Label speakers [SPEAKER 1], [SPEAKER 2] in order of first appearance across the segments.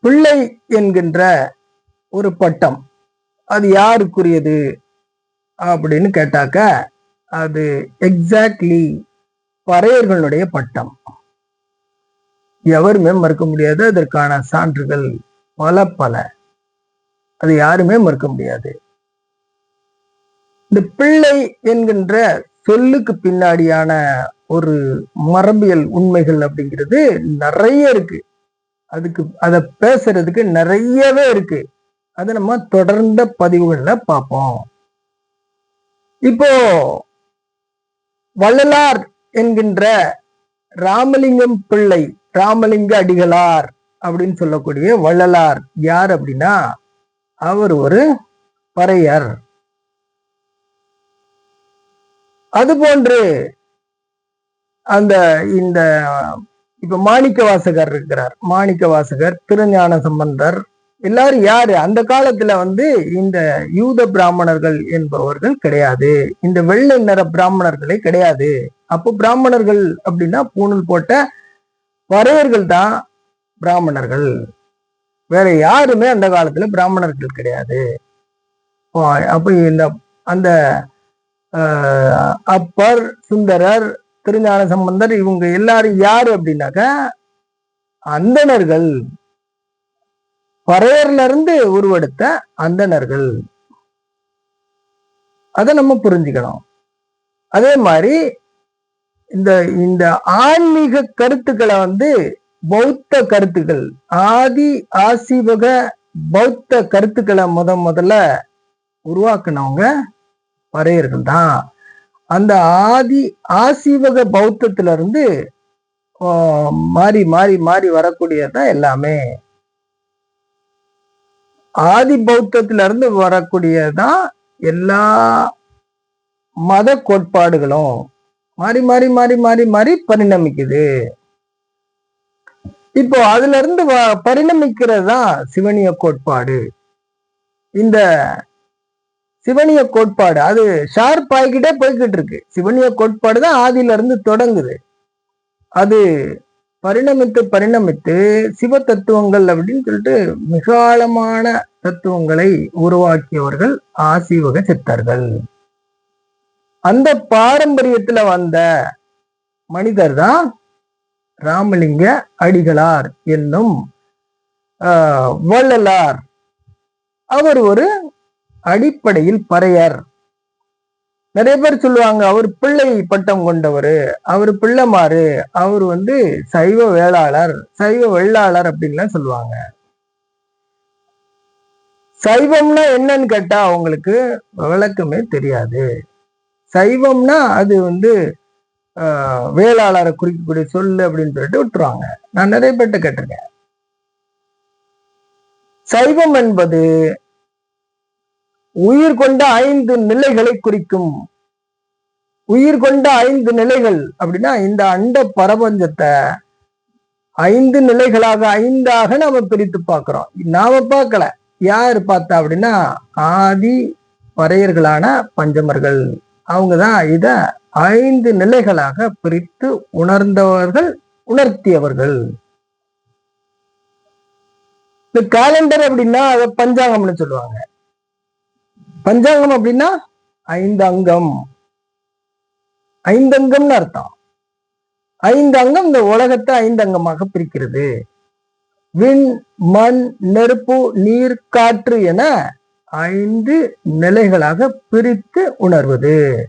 [SPEAKER 1] பிள்ளை என்கின்ற ஒரு பட்டம். அது யாருக்குரியது? அப்படின்னு கேட்டாக்க அது எக்ஸாக்ட்லி பறையர்களுடைய பட்டம். எவருமே மறுக்க முடியாது அதற்கான சான்றுகள் பல பல. அது யாருமே மறுக்க முடியாது. இந்த பிள்ளை என்கின்ற சொல்லுக்கு பின்னாடியான ஒரு மரபியல் உண்மைகள் அப்படிங்கிறது நிறைய இருக்கு. அதுக்கு அதை பேசுறதுக்கு நிறையவே இருக்கு. அதை நம்ம தொடர்ந்த பதிவுகள்ல பார்ப்போம். இப்போ வள்ளலார் என்கின்ற ராமலிங்கம் பிள்ளை ராமலிங்க அடிகளார் அப்படின்னு சொல்லக்கூடிய வள்ளலார் யார் அப்படின்னா அவர் ஒரு பறையர். அதுபோன்று அந்த இந்த இப்ப மாணிக்க வாசகர் இருக்கிறார். மாணிக்க வாசகர் திருஞான சம்பந்தர் எல்லாரும் யாரு? அந்த காலத்துல வந்து இந்த யூத பிராமணர்கள் என்பவர்கள் கிடையாது. இந்த வெள்ளை நிற பிராமணர்களே கிடையாது. அப்போ பிராமணர்கள் அப்படின்னா பூணூல் போட்ட வரையர்கள் தான் பிராமணர்கள். வேற யாருமே அந்த காலத்துல பிராமணர்கள் கிடையாது. ஓ, அப்ப இந்த அந்த அப்பர் சுந்தரர் திருஞான சம்பந்தர் இவங்க எல்லாரும் யாரு அப்படின்னாக்க அந்தணர்கள். பறையர்ல இருந்து உருவெடுத்த அந்தணர்கள். அதை நம்ம புரிஞ்சுக்கணும். அதே மாதிரி இந்த இந்த ஆன்மீக கருத்துக்களை வந்து பௌத்த கருத்துக்கள் ஆதி ஆசீவக பௌத்த கருத்துக்களை முத முதல்ல உருவாக்குனவங்க பறையர்கள் தான். அந்த ஆதி ஆசீவக பௌத்தத்துல இருந்து மாறி மாறி மாறி வரக்கூடியதுதான் எல்லாமே. ஆதி பௌத்தத்துல இருந்து வரக்கூடியதான் எல்லா மத கோட்பாடுகளும். மாறி மாறி மாறி மாறி மாறி பரிணமிக்குது. இப்போ அதுல இருந்து வ- பரிணமிக்கிறது தான் சிவனிய கோட்பாடு. இந்த சிவனிய கோட்பாடு அது ஷார்ப் ஆகிக்கிட்டே போய்கிட்டு இருக்கு சிவனிய கோட்பாடு தான் ஆதியில இருந்து தொடங்குது. அது பரிணமித்து பரிணமித்து சிவ தத்துவங்கள் அப்படின்னு சொல்லிட்டு மிக ஆழமான தத்துவங்களை உருவாக்கியவர்கள் ஆசீவக சித்தர்கள். அந்த பாரம்பரியத்துல வந்த மனிதர் தான் ராமலிங்க அடிகளார் என்னும் ஆஹ், வள்ளலார். அவர் ஒரு அடிப்படையில் பறையர். நிறைய பேர் சொல்லுவாங்க அவர் பிள்ளை பட்டம் கொண்டவர் அவர் பிள்ளைமாறு அவர் வந்து சைவ வேளாளர் சைவ வெள்ளாளர் அப்படின்லாம் சொல்லுவாங்க. சைவம்னா என்னன்னு கேட்டா அவங்களுக்கு விளக்கமே தெரியாது. சைவம்னா அது வந்து ஆஹ், வேளாளரை குறிக்கக்கூடிய சொல்லு அப்படின்னு சொல்லிட்டு விட்டுருவாங்க. நான் நிறைய பேர்கிட்ட கேட்டிருக்கேன். சைவம் என்பது உயிர் கொண்ட ஐந்து நிலைகளை குறிக்கும். உயிர் கொண்ட ஐந்து நிலைகள் அப்படின்னா இந்த அண்ட பரபஞ்சத்தை ஐந்து நிலைகளாக ஐந்தாக நாம பிரித்து பார்க்கிறோம். நாம பார்க்கல. யார் பார்த்தா அப்படின்னா ஆதி வரையர்களான பஞ்சமர்கள். அவங்க தான் இத ஐந்து நிலைகளாக பிரித்து உணர்ந்தவர்கள் உணர்த்தியவர்கள். இந்த கேலண்டர் அப்படின்னா அதை பஞ்சாங்கம்னு சொல்லுவாங்க. பஞ்சாங்கம் அப்படின்னா ஐந்து அங்கம் ஐந்தங்கம்னு அர்த்தம். ஐந்து அங்கம் இந்த உலகத்தை ஐந்து அங்கமாக பிரிக்கிறது. விண் மண் நெருப்பு நீர் காற்று என ஐந்து நிலைகளாக பிரித்து உணர்வது.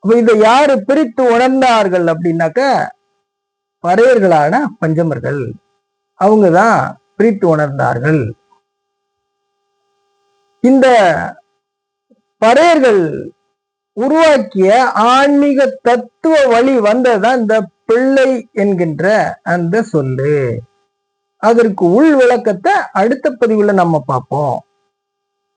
[SPEAKER 1] அப்ப இதை யாரு பிரித்து உணர்ந்தார்கள் அப்படின்னாக்க பறையர்களான பஞ்சமர்கள். அவங்கதான் பிரித்து உணர்ந்தார்கள். இந்த பறையர்கள் உருவாக்கிய ஆன்மீக தத்துவ வழி வந்ததுதான் இந்த பிள்ளை என்கின்ற அந்த சொல்லு அதற்கு உள் விளக்கத்தை அடுத்த பதிவுல நம்ம பார்ப்போம்.